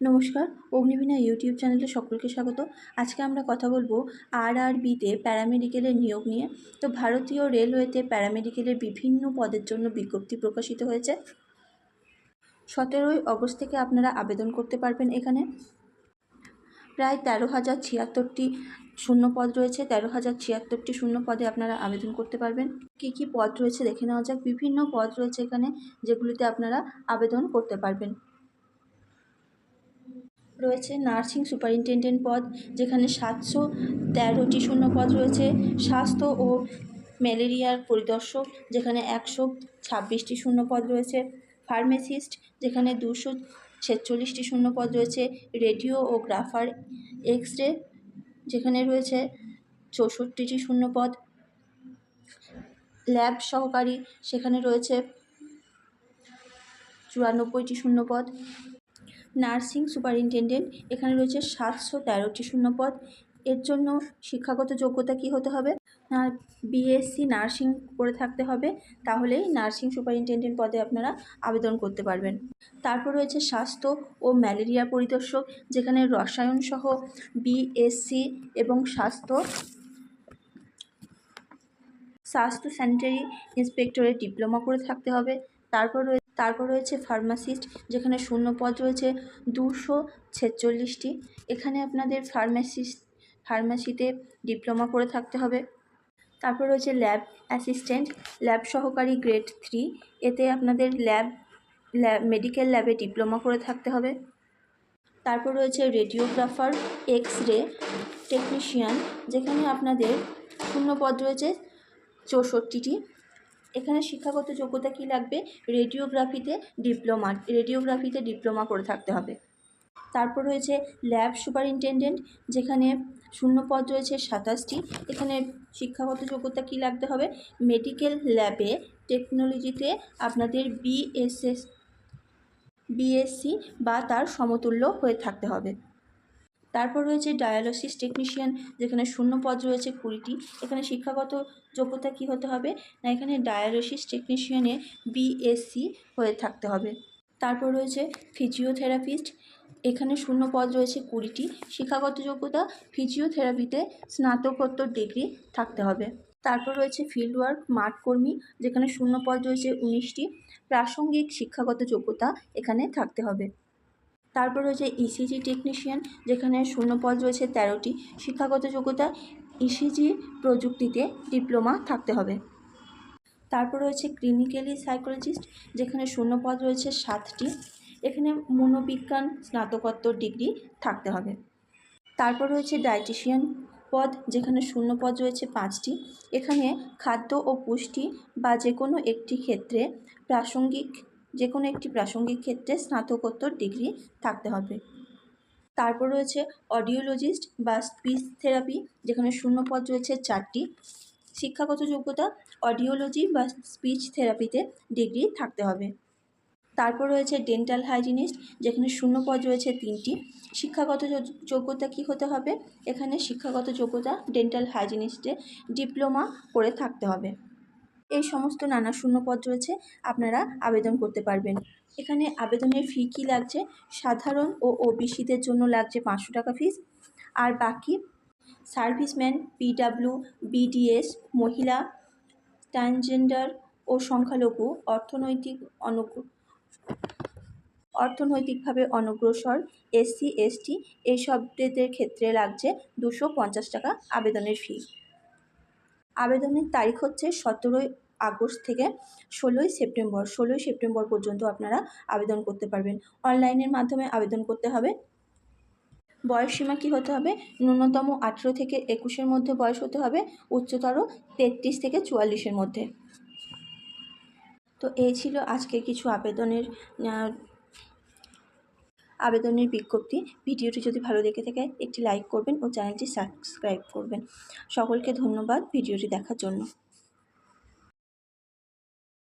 নমস্কার, অগ্নিবীণা ইউটিউব চ্যানেলে সকলকে স্বাগত। আজকে আমরা কথা বলব আর আর বিতে প্যারামেডিকেলের নিয়োগ নিয়ে। তো ভারতীয় রেলওয়েতে প্যারামেডিকেলের বিভিন্ন পদের জন্য বিজ্ঞপ্তি প্রকাশিত হয়েছে। সতেরোই অগস্ট থেকে আপনারা আবেদন করতে পারবেন এখানে। প্রায় তেরো হাজার ছিয়াত্তরটি শূন্য পদ রয়েছে। তেরো হাজার ছিয়াত্তরটি শূন্য পদে আপনারা আবেদন করতে পারবেন। কী কী পদ রয়েছে দেখে নেওয়া যাক। বিভিন্ন পদ রয়েছে এখানে যেগুলিতে আপনারা আবেদন করতে পারবেন। রয়েছে, নার্সিং সুপারিনটেনডেন্ট পদ, যেখানে সাতশো তেরোটি শূন্য পদ রয়েছে, স্বাস্থ্য ও ম্যালেরিয়ার পরিদর্শক, যেখানে একশো ছাব্বিশটি শূন্য পদ রয়েছে, ফার্মেসিস্ট, যেখানে দুশো ছেচল্লিশটি শূন্য পদ রয়েছে, রেডিও ও গ্রাফার এক্স রে যেখানে রয়েছে চৌষট্টিটি শূন্য পদ, ল্যাব সহকারী, সেখানে রয়েছে চুরানব্বইটি শূন্য পদ নার্সিং সুপারিনটেনডেন্ট। এখানে রয়েছে সাতশো তেরোটি শূন্যপদ। এর জন্য শিক্ষাগত যোগ্যতা কি হতে হবে? না বিএসসি নার্সিং করে থাকতে হবে, তাহলেই নার্সিং সুপারিনটেনডেন্ট পদে আপনারা আবেদন করতে পারবেন। তারপর রয়েছে স্বাস্থ্য ও ম্যালেরিয়া পরিদর্শক, যেখানে রসায়ন সহ বিএসসি এবং স্বাস্থ্য স্বাস্থ্য স্যানিটারি ইন্সপেক্টরের ডিপ্লোমা করে থাকতে হবে। তারপর রয়েছে তারপর রয়েছে ফার্মাসিস্ট যেখানে শূন্য পদ রয়েছে, দুশো ছেচল্লিশটি। এখানে আপনাদের ফার্মাসিস্ট ফার্মাসিতে ডিপ্লোমা করে থাকতে হবে। তারপর রয়েছে ল্যাব অ্যাসিস্ট্যান্ট ল্যাব সহকারী গ্রেড থ্রি এতে আপনাদের ল্যাব ল্যাব মেডিকেল ল্যাবে ডিপ্লোমা করে থাকতে হবে। তারপর রয়েছে রেডিওগ্রাফার এক্স রে টেকনিশিয়ান যেখানে আপনাদের শূন্য পদ রয়েছে, চৌষট্টিটি। এখানে শিক্ষাগত যোগ্যতা কী লাগবে? রেডিওগ্রাফিতে ডিপ্লোমা রেডিওগ্রাফিতে ডিপ্লোমা করে থাকতে হবে। তারপর রয়েছে ল্যাব সুপারিনটেনডেন্ট, যেখানে শূন্য পদ রয়েছে সাতাশটি। এখানে শিক্ষাগত যোগ্যতা কী লাগতে হবে? মেডিকেল ল্যাবে টেকনোলজিতে আপনাদের বিএসএস বিএসসি বা তার সমতুল্য হয়ে থাকতে হবে। তারপর রয়েছে ডায়ালিসিস টেকনিশিয়ান যেখানে শূন্য পদ রয়েছে কুড়িটি। এখানে শিক্ষাগত যোগ্যতা কী হতে হবে? না, এখানে ডায়ালিসিস টেকনিশিয়ানে বিএসসি হয়ে থাকতে হবে। তারপর রয়েছে ফিজিওথেরাপিস্ট এখানে শূন্য পদ রয়েছে কুড়িটি। শিক্ষাগত যোগ্যতা ফিজিওথেরাপিতে স্নাতকোত্তর ডিগ্রি থাকতে হবে। তারপর রয়েছে ফিল্ড ওয়ার্ক মাঠ কর্মী, যেখানে শূন্য পদ রয়েছে উনিশটি। প্রাসঙ্গিক শিক্ষাগত যোগ্যতা এখানে থাকতে হবে। তারপর রয়েছে ইসিজি টেকনিশিয়ান যেখানে শূন্য পদ রয়েছে তেরোটি। শিক্ষাগত যোগ্যতা ইসিজি প্রযুক্তিতে ডিপ্লোমা থাকতে হবে। তারপর রয়েছে ক্লিনিক্যালি সাইকোলজিস্ট যেখানে শূন্য পদ রয়েছে সাতটি। এখানে মনোবিজ্ঞান, স্নাতকোত্তর ডিগ্রি থাকতে হবে। তারপর রয়েছে ডায়েটিশিয়ান পদ, যেখানে শূন্য পদ রয়েছে পাঁচটি। এখানে খাদ্য ও পুষ্টি বা যে কোনো একটি ক্ষেত্রে প্রাসঙ্গিক যে কোনো একটি প্রাসঙ্গিক ক্ষেত্রে স্নাতকোত্তর ডিগ্রি থাকতে হবে। তারপর রয়েছে অডিওলজিস্ট বা স্পিচ থেরাপি যেখানে শূন্য পদ রয়েছে চারটি। শিক্ষাগত যোগ্যতা অডিওলজি বা স্পিচ থেরাপিতে ডিগ্রি থাকতে হবে। তারপর রয়েছে ডেন্টাল হাইজিনিস্ট যেখানে শূন্য পদ রয়েছে তিনটি। শিক্ষাগত যোগ্যতা কি হতে হবে? এখানে শিক্ষাগত যোগ্যতা ডেন্টাল হাইজিনিস্টে ডিপ্লোমা করে থাকতে হবে। এই সমস্ত নানা শূন্য পদ রয়েছে, আপনারা আবেদন করতে পারবেন। এখানে আবেদনের ফি কী লাগছে? সাধারণ ও ওবিসিদের জন্য লাগছে পাঁচশো টাকা ফিস আর বাকি সার্ভিসম্যান পিডাব্লিউ বিডিএস মহিলা ট্রান্সজেন্ডার ও সংখ্যালঘু অর্থনৈতিক অনু অর্থনৈতিকভাবে অনগ্রসর এসসি এসটি এইসবদের ক্ষেত্রে লাগছে দুশো পঞ্চাশ টাকা আবেদনের ফি আবেদনের তারিখ হচ্ছে সতেরোই আগস্ট থেকে ষোলোই সেপ্টেম্বর। ষোলোই সেপ্টেম্বর পর্যন্ত আপনারা আবেদন করতে পারবেন। অনলাইনের মাধ্যমে আবেদন করতে হবে। বয়স সীমা কী হতে হবে? ন্যূনতম আঠেরো থেকে একুশের মধ্যে বয়স হতে হবে। উচ্চতর তেত্রিশ থেকে চুয়াল্লিশের মধ্যে। তো এই ছিল আজকে কিছু আবেদনের আবেদনের বিজ্ঞপ্তি, ভিডিওটি যদি ভালো দেখে থাকে, একটি লাইক করবেন ও চ্যানেলটি সাবস্ক্রাইব করবেন। সকলকে ধন্যবাদ ভিডিওটি দেখার জন্য।